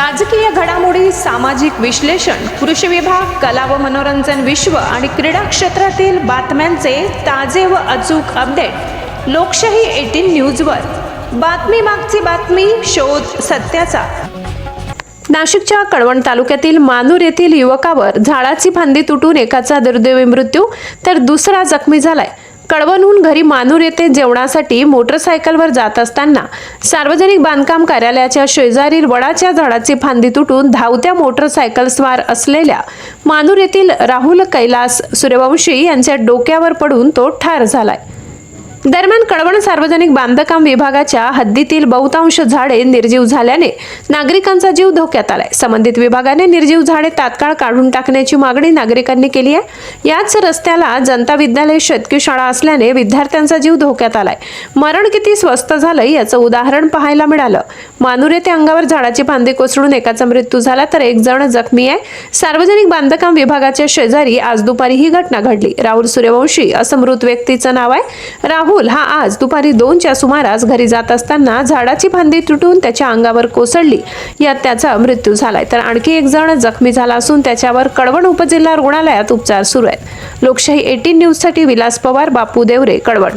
राजकीय घडामोडी सामाजिक विश्लेषण कृषी विभाग कला व मनोरंजन विश्व आणि क्रीडा क्षेत्रातील बातम्यांचे ताजे व अचूक अपडेट लोकशाही एटीन न्यूजवर. बातमी मागची बातमी शोध सत्याचा. नाशिकच्या कळवण तालुक्यातील मानूर येथील युवकावर झाडाची फांदी तुटून एकाचा दुर्दैवी मृत्यू तर दुसरा जखमी झालाय. कळवणहून घरी मानूर येथे जेवणासाठी मोटरसायकलवर जात असताना सार्वजनिक बांधकाम कार्यालयाच्या शेजारील वडाच्या झाडाची फांदी तुटून धावत्या मोटरसायकलस्वार असलेल्या मानूर येथील राहुल कैलास सूर्यवंशी यांच्या डोक्यावर पडून तो ठार झालाय. दरम्यान कळवण सार्वजनिक बांधकाम विभागाच्या हद्दीतील बहुतांश झाडे निर्जीव झाल्याने नागरिकांचा जीव धोक्यात आलाय. संबंधित विभागाने निर्जीव झाडे तात्काळ काढून टाकण्याची मागणी नागरिकांनी केली आहे. याच रस्त्याला जनता विद्यालय शेतकी शाळा असल्याने विद्यार्थ्यांचा जीव धोक्यात आलाय. मरण किती स्वस्त झालं याचं उदाहरण पाहायला मिळालं. मानुरे ते अंगावर झाडाची फांदी कोसळून एकाचा मृत्यू झाला तर एक जण जखमी आहे. सार्वजनिक बांधकाम विभागाच्या शेजारी आज दुपारी ही घटना घडली. राहुल सूर्यवंशी असं मृत व्यक्तीचं नाव आहे. राहुल हा आज दुपारी दोनच्या सुमारास घरी जात असताना झाडाची फांदी तुटून त्याच्या अंगावर कोसळली. यात त्याचा मृत्यू झालाय. तर आणखी एक जण जखमी झाला असून त्याच्यावर कडवण उपजिल्हा रुग्णालयात उपचार सुरू आहेत. लोकशाही एटीन न्यूजसाठी विलास पवार बापू देवरे कडवण